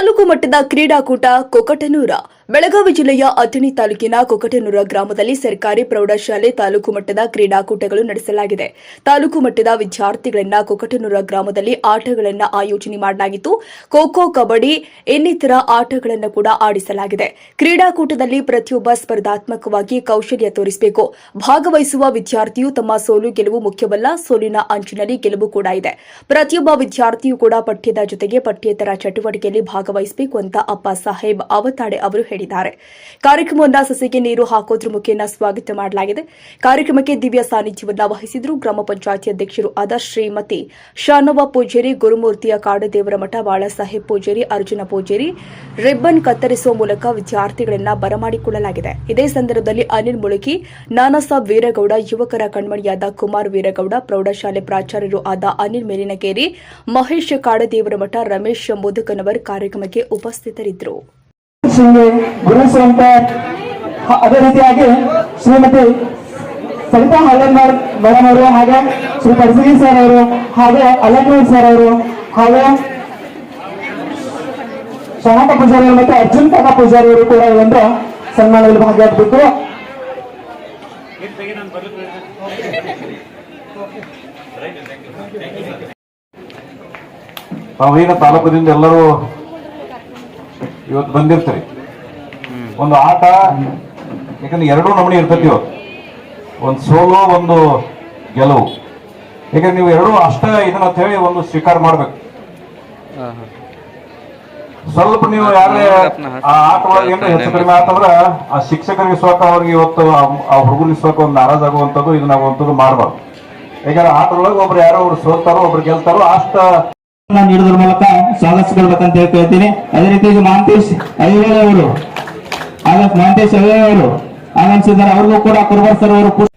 ತಾಲೂಕು ಮಟ್ಟದ ಕ್ರೀಡಾಕೂಟ ಕೊಕಟನೂರ. ಬೆಳಗಾವಿ ಜಿಲ್ಲೆಯ ಅಥಣಿ ತಾಲೂಕಿನ ಕೊಕಟನೂರ ಗ್ರಾಮದಲ್ಲಿ ಸರ್ಕಾರಿ ಪ್ರೌಢಶಾಲೆ ತಾಲೂಕು ಮಟ್ಟದ ಕ್ರೀಡಾಕೂಟಗಳು ನಡೆಸಲಾಗಿದೆ. ತಾಲೂಕು ಮಟ್ಟದ ವಿದ್ಯಾರ್ಥಿಗಳನ್ನ ಕೊಕಟನೂರ ಗ್ರಾಮದಲ್ಲಿ ಆಟಗಳನ್ನು ಆಯೋಜನೆ ಮಾಡಲಾಗಿತ್ತು. ಖೋಖೋ ಕಬಡ್ಡಿ, ಇನ್ನಿತರ ಆಟಗಳನ್ನು ಕೂಡ ಆಡಿಸಲಾಗಿದೆ. ಕ್ರೀಡಾಕೂಟದಲ್ಲಿ ಪ್ರತಿಯೊಬ್ಬ ಸ್ಪರ್ಧಾತ್ಮಕವಾಗಿ ಕೌಶಲ್ಯ ತೋರಿಸಬೇಕು. ಭಾಗವಹಿಸುವ ವಿದ್ಯಾರ್ಥಿಯು ತಮ್ಮ ಸೋಲು ಗೆಲುವು ಮುಖ್ಯವಲ್ಲ, ಸೋಲಿನ ಅಂಚಿನಲ್ಲಿ ಗೆಲುವು ಕೂಡ ಇದೆ. ಪ್ರತಿಯೊಬ್ಬ ವಿದ್ಯಾರ್ಥಿಯು ಕೂಡ ಪಠ್ಯದ ಜೊತೆಗೆ ಪಠ್ಯೇತರ ಚಟುವಟಿಕೆಯಲ್ಲಿ ಭಾಗವಹಿಸಬೇಕು ಅಂತ ಅಪ್ಪ ಸಾಹೇಬ್ ಅವತಾಡೆ ಅವರು ಹೇಳಿದ್ದಾರೆ ಕಾರ್ಯಕ್ರಮವನ್ನ ಸಸಿಗೆ ನೀರು ಹಾಕೋದ್ರ ಮುಖೇನ ಸ್ವಾಗತ ಮಾಡಲಾಗಿದೆ. ಕಾರ್ಯಕ್ರಮಕ್ಕೆ ದಿವ್ಯ ಸಾನ್ನಿಧ್ಯವನ್ನ ವಹಿಸಿದ್ರು ಗ್ರಾಮ ಪಂಚಾಯತಿ ಅಧ್ಯಕ್ಷರು ಆದ ಶ್ರೀಮತಿ ಶಾನವ ಪೂಜೇರಿ, ಗುರುಮೂರ್ತಿಯ ಕಾಡದೇವರ ಮಠ, ಬಾಳಸಾಹೇಬ್ ಪೂಜೇರಿ, ಅರ್ಜುನ ಪೂಜೇರಿ, ರಿಬ್ಬನ್ ಕತ್ತರಿಸುವ ಮೂಲಕ ವಿದ್ಯಾರ್ಥಿಗಳನ್ನ ಬರಮಾಡಿಕೊಳ್ಳಲಾಗಿದೆ. ಇದೇ ಸಂದರ್ಭದಲ್ಲಿ ಅನಿಲ್ ಮುಳುಕಿ ನಾನಾಸಾಬ್ ವೀರಗೌಡ, ಯುವಕರ ಕಣ್ಮಣಿಯಾದ ಕುಮಾರ್ ವೀರಗೌಡ, ಪ್ರೌಢಶಾಲೆ ಪ್ರಾಚಾರ್ಯರು ಆದ ಅನಿಲ್ ಮೇಲಿನಕೇರಿ ಮಹೇಶ್ ಕಾಡದೇವರ ಮಠ ರಮೇಶ್ ಮುದುಕನವರ್ ಕಾರ್ಯಕ್ರಮಕ್ಕೆ ಉಪಸ್ಥಿತರಿದ್ದರು. ಶ್ರೀ ಗುರುಸ್ವಂತ ಅದೇ ರೀತಿಯಾಗಿ ಶ್ರೀಮತಿ ಸರಿತಾ ಹಳ್ಳನ್ಮಾರ್ ಮೇಡಮ್ ಅವರು ಹಾಗೆ ಶ್ರೀ ಪರಸಗಿ ಸರ್ ಅವರು ಹಾಗೆ ಅಲಕ್ನೂರ್ ಸರ್ ಅವರು ಹಾಗೆ ಶರಣಕ ಪೂಜಾರಿ ಅವರು ಮತ್ತೆ ಅರ್ಜುನ್ ಕಾಕ ಪೂಜಾರಿ ಅವರು ಕೂಡ ಈ ಒಂದು ಸನ್ಮಾನದಲ್ಲಿ ಭಾಗಿಯಾಗಬೇಕು. ನಾವೀಗ ತಾಲೂಕಿನಿಂದ ಎಲ್ಲರೂ ಇವತ್ತು ಬಂದಿರ್ತೀರಿ. ಒಂದು ಆಟ ಯಾಕಂದ್ರೆ ಎರಡೂ ನಮೂನಿ ಇರ್ತೈತಿ ಇವತ್ತು. ಒಂದು ಸೋಲು ಒಂದು ಗೆಲುವು. ಯಾಕಂದ್ರೆ ನೀವು ಎರಡೂ ಅಷ್ಟ ಇದನ್ನ ಹೇಳಿ ಒಂದು ಸ್ವೀಕಾರ ಮಾಡ್ಬೇಕು. ಸ್ವಲ್ಪ ನೀವು ಯಾರೇ ಆ ಆಟ ಒಳಗೆ ಏನಾರ ಹೆಚ್ಚು ಕಡಿಮೆ ಆತಂದ್ರ ಆ ಶಿಕ್ಷಕರಿಗೆ ಸ್ವಕ ಅವ್ರಿಗೆ ಇವತ್ತು ಆ- ಹುಡುಗರಿಗೆ ಸ್ವಕ ಒಂದು ನಾರಾಜಾಗುವಂಥದ್ದು ಇದನ್ನಾಗುವಂಥದ್ದು ಮಾಡಬಾರ್ದು. ಯಾಕಂದ್ರೆ ಆಟದೊಳಗೆ ಒಬ್ರು ಯಾರೋ ಒಬ್ರು ಸೋಲ್ತಾರೋ ಒಬ್ರು ಗೆಲ್ತಾರೋ ಅಷ್ಟ ನೀಡೋದ್ರ ಮೂಲಕ ಸ್ವಾಗತಿಸಿಕೊಳ್ಬೇಕಂತ ಹೇಳ್ತೀನಿ ಅದೇ ರೀತಿ ಮಹಾಂತೇಶ್ ಐವೇಳೆ ಅವರು. ಹಾಗೆ ಮಹಾಂತೇಶ್ ಐವೇಳೆ ಅವರು. ಆಗಮಿಸಿದ್ದಾರೆ ಅವ್ರಿಗೂ ಕೂಡ ಕುರ್ಬಾರ್ ಅವರು